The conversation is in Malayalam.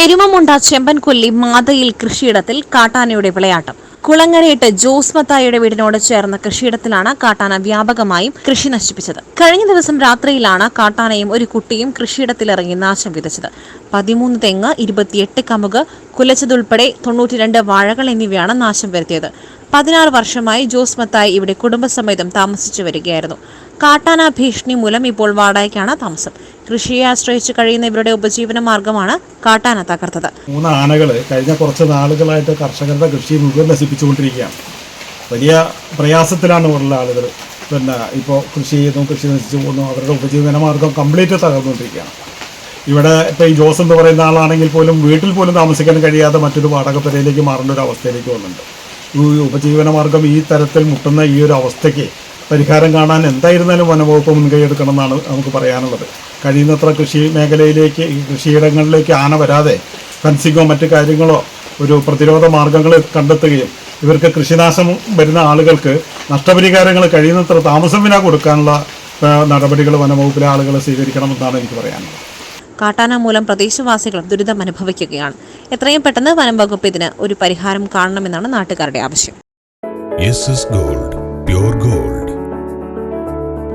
എരുമമുണ്ട ചെമ്പൻകൊല്ലി മാതയിൽ കൃഷിയിടത്തിൽ കാട്ടാനയുടെ വിളയാട്ടം. കുളങ്ങരയിട്ട് ജോസ് മത്തായിയുടെ വീടിനോട് ചേർന്ന കൃഷിയിടത്തിലാണ് കാട്ടാന വ്യാപകമായും കൃഷി നശിപ്പിച്ചത്. കഴിഞ്ഞ ദിവസം രാത്രിയിലാണ് കാട്ടാനയും ഒരു കുട്ടിയും കൃഷിയിടത്തിലിറങ്ങി നാശം വിതച്ചത്. പതിമൂന്ന് തെങ്ങ് ഇരുപത്തിയെട്ട് കമുക് കുലച്ചതുൾപ്പെടെ തൊണ്ണൂറ്റിരണ്ട് വാഴകൾ എന്നിവയാണ് നാശം വരുത്തിയത്. പതിനാറ് വർഷമായി ജോസ് മത്തായി ഇവിടെ കുടുംബസമേതം താമസിച്ചു വരികയായിരുന്നു. കാട്ടാന ഭീഷണി മൂലം ഇപ്പോൾ വാടകയ്ക്കാണ് താമസം. കൃഷിയെ ആശ്രയിച്ച് കഴിയുന്ന ഇവരുടെ ഉപജീവന മാർഗമാണ് കാട്ടാന തകർത്തത്. മൂന്ന് ആനകൾ കഴിഞ്ഞ കുറച്ച് നാളുകളായിട്ട് കർഷകരുടെ കൃഷി മുഴുവൻ നശിപ്പിച്ചുകൊണ്ടിരിക്കുകയാണ്. വലിയ പ്രയാസത്തിലാണ് ഉള്ള ആളുകൾ. പിന്നെ ഇപ്പോൾ കൃഷി ചെയ്യുന്നു കൃഷി നശിച്ചു പോകുന്നു. അവരുടെ ഉപജീവന മാർഗം കംപ്ലീറ്റ് തകർന്നുകൊണ്ടിരിക്കുകയാണ്. ഇവിടെ ഇപ്പോൾ ഈ ജോസ് എന്ന് പറയുന്ന ആളാണെങ്കിൽ പോലും വീട്ടിൽ പോലും താമസിക്കാൻ കഴിയാതെ മറ്റൊരു വാടകപ്പുരയിലേക്ക് മാറേണ്ട ഒരു അവസ്ഥയിലേക്ക് വന്നിട്ടുണ്ട്. ഈ ഉപജീവന മാർഗം ഈ തരത്തിൽ മുട്ടുന്ന ഈ ഒരു അവസ്ഥയ്ക്ക് പരിഹാരം കാണാൻ എന്തായിരുന്നാലും വനവകുപ്പ് മുൻകൈ എടുക്കണം എന്നാണ് നമുക്ക് പറയാനുള്ളത്. കഴിയുന്നത്ര കൃഷി മേഖലയിലേക്ക് ഈ കൃഷിയിടങ്ങളിലേക്ക് ആന വരാതെ ഫെൻസിങ്ങോ മറ്റു കാര്യങ്ങളോ ഒരു പ്രതിരോധ മാർഗങ്ങൾ കണ്ടെത്തുകയും ഇവർക്ക് കൃഷിനാശം വരുന്ന ആളുകൾക്ക് നഷ്ടപരിഹാരങ്ങൾ കഴിയുന്നത്ര താമസം വിനാ കൊടുക്കാനുള്ള നടപടികൾ വനവകുപ്പിലെ ആളുകൾ സ്വീകരിക്കണമെന്നാണ് എനിക്ക് പറയാനുള്ളത്. കാട്ടാന മൂലം പ്രദേശവാസികളും ദുരിതം അനുഭവിക്കുകയാണ്. എത്രയും പെട്ടെന്ന് വനം വകുപ്പ് ഇതിന് ഒരു പരിഹാരം കാണണമെന്നാണ് നാട്ടുകാരുടെ ആവശ്യം. Gold pure gold